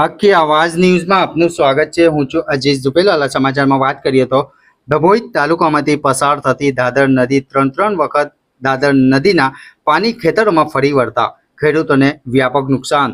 આખી આવાજ ન્યૂઝમાં આપનું સ્વાગત છે. હું છું અજીત ઝુપેલાલા સમાચારમાં વાત કરીએ તો ડભોઈ તાલુકામાંથી પસાર થતી દાદર નદી ત્રણ ત્રણ વખત દાદર નદીના પાણી ખેતરોમાં ફરી વળતા ખેડૂતોને વ્યાપક નુકસાન.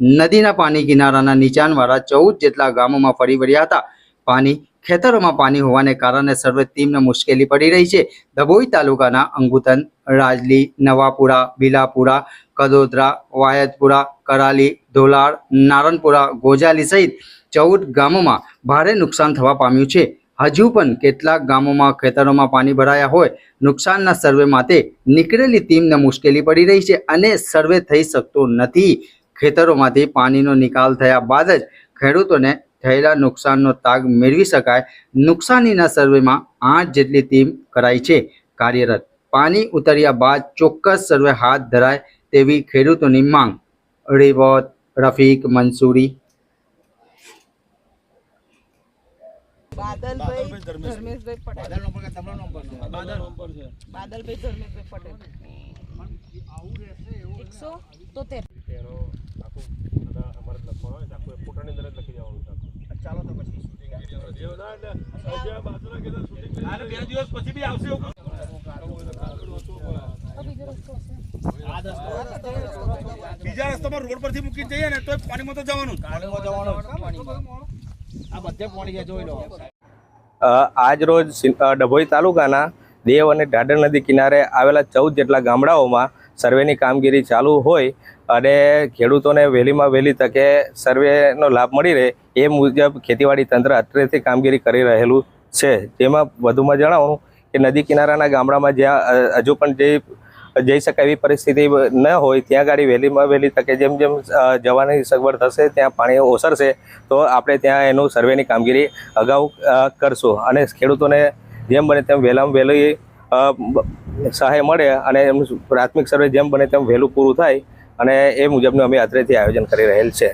નદીના પાણી કિનારાના નીચાણવાળા ચૌદ જેટલા ગામોમાં ફરી વળ્યા હતા. પાણી ખેતરોમાં પાણી હોવાને કારણે સર્વે ટીમને મુશ્કેલી પડી રહી છે. ધબોઈ તાલુકાના અંગુતન, રાજલી, નવાપુરા, બિલાપુરા, કદોદરા વાયદપુરા કરાલી, ધોલાડ, નારણપુરા, ગોજાલી સહિત ચૌદ ગામોમાં ભારે નુકસાન થવા પામ્યું છે. હજુ પણ કેટલાક ગામોમાં ખેતરોમાં પાણી ભરાયા હોય, નુકસાનના સર્વે માટે નીકળેલી ટીમને મુશ્કેલી પડી રહી છે અને સર્વે થઈ શકતો નથી. ખેતરોમાંથી પાણીનો નિકાલ થયા બાદ જ ખેડૂતોને થયેલા નુકસાનનો તાગ મેળવી શકાય. નુકસાનીના સર્વેમાં આઠ જેટલી ટીમ કરાઈ છે. કાર્યરત પાણી ઉતર્યા બાદ ચોક્કસ સર્વે હાથ ધરાય તેવી ખેડૂતોની માંગ. રેવત રફીક મંસૂરી બાદલભાઈ ધર્મેશભાઈ પટેલ. બાદલભાઈ ધર્મેશભાઈ પટેલ. એકસો તોતેર. એનો આખું અમારે લખવાનો હોય આખું ફોટાની અંદર જ લખી દેવાનું છે. ચાલો તો પછી શૂટિંગ ના એટલે જે બાજુના કીધું શૂટિંગ અને બે દિવસ પછી બી આવશે બીજા રસ્તામાં રોડ પરથી મૂકી જઈએ ને તો પાણીમાં તો જવાનું. આ બધે પાણી છે જોઈ લો. અ, આજ રોજ ડભોઈ તાલુકાના દેવ અને ઢાઢર નદી કિનારે આવેલા ચૌદ જેટલા ગામડાઓમાં સર્વેની કામગીરી ચાલુ હોય અને ખેડૂતોને વહેલીમાં વહેલી તકે સર્વેનો લાભ મળી રહે એ મુજબ ખેતીવાડી તંત્ર અત્રેથી કામગીરી કરી રહેલું છે. જેમાં વધુમાં જણાવું કે નદી કિનારાના ગામડામાં જ્યાં હજુ પણ જે, જઈ શકાય એવી પરિસ્થિતિ ન હોય ત્યાં ગાડી વહેલીમાં વહેલી તકે જેમ જેમ જવાની સગવડ થશે, ત્યાં પાણી ઓસરશે, તો આપણે ત્યાં એનું સર્વેની કામગીરી અગાઉ કરશું. અને ખેડૂતોને જેમ બને તેમ વહેલામાં વહેલી સહાય મળે અને એમનું પ્રાથમિક સર્વે જેમ બને તેમ વહેલું પૂરું થાય અને એ મુજબનું અમે યાત્રેથી આયોજન કરી રહેલ છે.